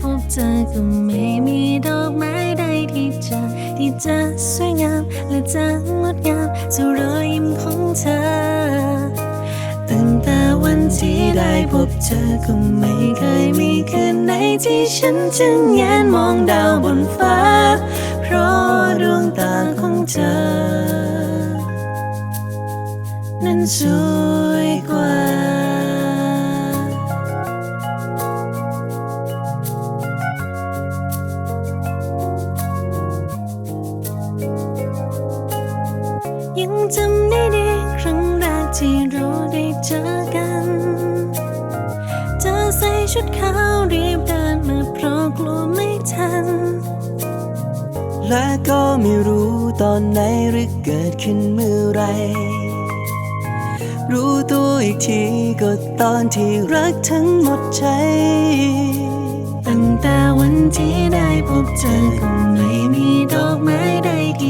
พบเจอก็ไม่มีดอกไม้ใดที่จะที่จะสวยงามและจะงดงามสู่รอยยิ้มของเธอ ตั้งแต่วันที่ได้พบเธอก็ไม่เคยมีคืนไหนที่ฉันจึงแงนมองดาวบนฟ้า เพราะดวงตาของเธอ นั้นสวย จำได้ดีครั้งแรกที่เราได้เจอกันเธอใส่ชุดขาวรีบเดินมาเพราะกลัวไม่ทัน และก็ไม่รู้ตอนไหนหรือเกิดขึ้นเมื่อไร รู้ตัวอีกทีก็ตอนที่รักทั้งหมดใจ ตั้งแต่วันที่ได้พบเจอก็ไม่มีดอกไม้ใดที่เ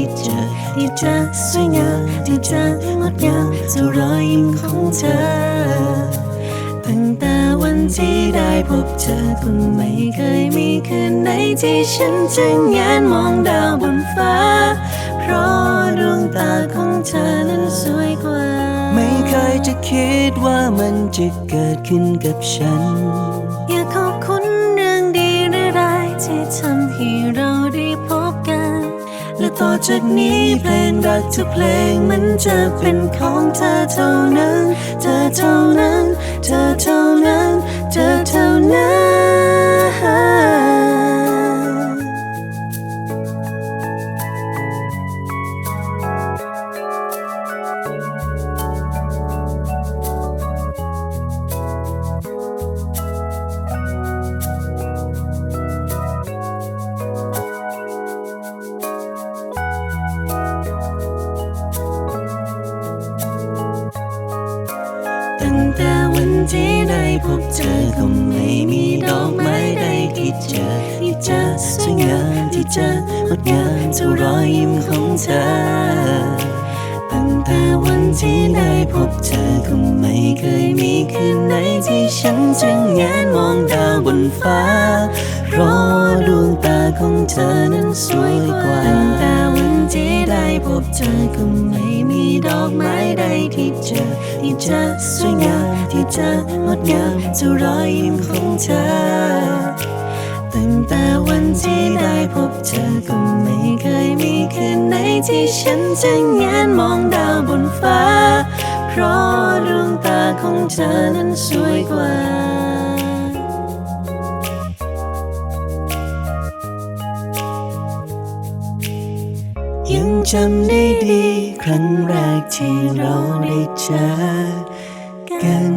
จะสวยงามที่จะงดงามสู่รอยยิ้มของเธอ ตั้งแต่วันที่ได้พบเธอก็ไม่เคยมีคืนไหนที่ฉันจึงแงนมองดาวบนฟ้า เพราะดวงตาของเธอนั้นสวยกว่า ไม่เคยจะคิดว่ามันจะเกิดขึ้นกับฉัน อยากขอบคุณ ต่อจากนี้เพลงรักทุกเพลงมันจะเป็นของเธอเท่านั้น เธอเท่านั้น เธอเท่านั้น เธอเท่านั้น วันที่ได้พบเจอก็ไม่มีดอกไม้ใดที่เจอที่จะสวยงามที่จะงดงามเท่ารอยยิ้มของเธอ ตั้งแต่วันที่ได้พบเธอก็ไม่เคยมีคืนไหนที่ฉันจึงแงนมองดาวบนฟ้าราะดวงตาของเธอนั้นสวยกว่า พบเธอก็ไม่มีดอกไม้ใดที่เจอที่จะสวยงามที่จะงดงามสู่รอยยิ้มของเธอ ตั้งแต่วันที่ได้พบเธอก็ไม่เคยมีคืนไหนที่ฉันจะแงนมองดาวบนฟ้า เพราะดวงตาของเธอนั้นสวยกว่า ยังจำได้ดี ครั้งแรกที่เราได้เจอกัน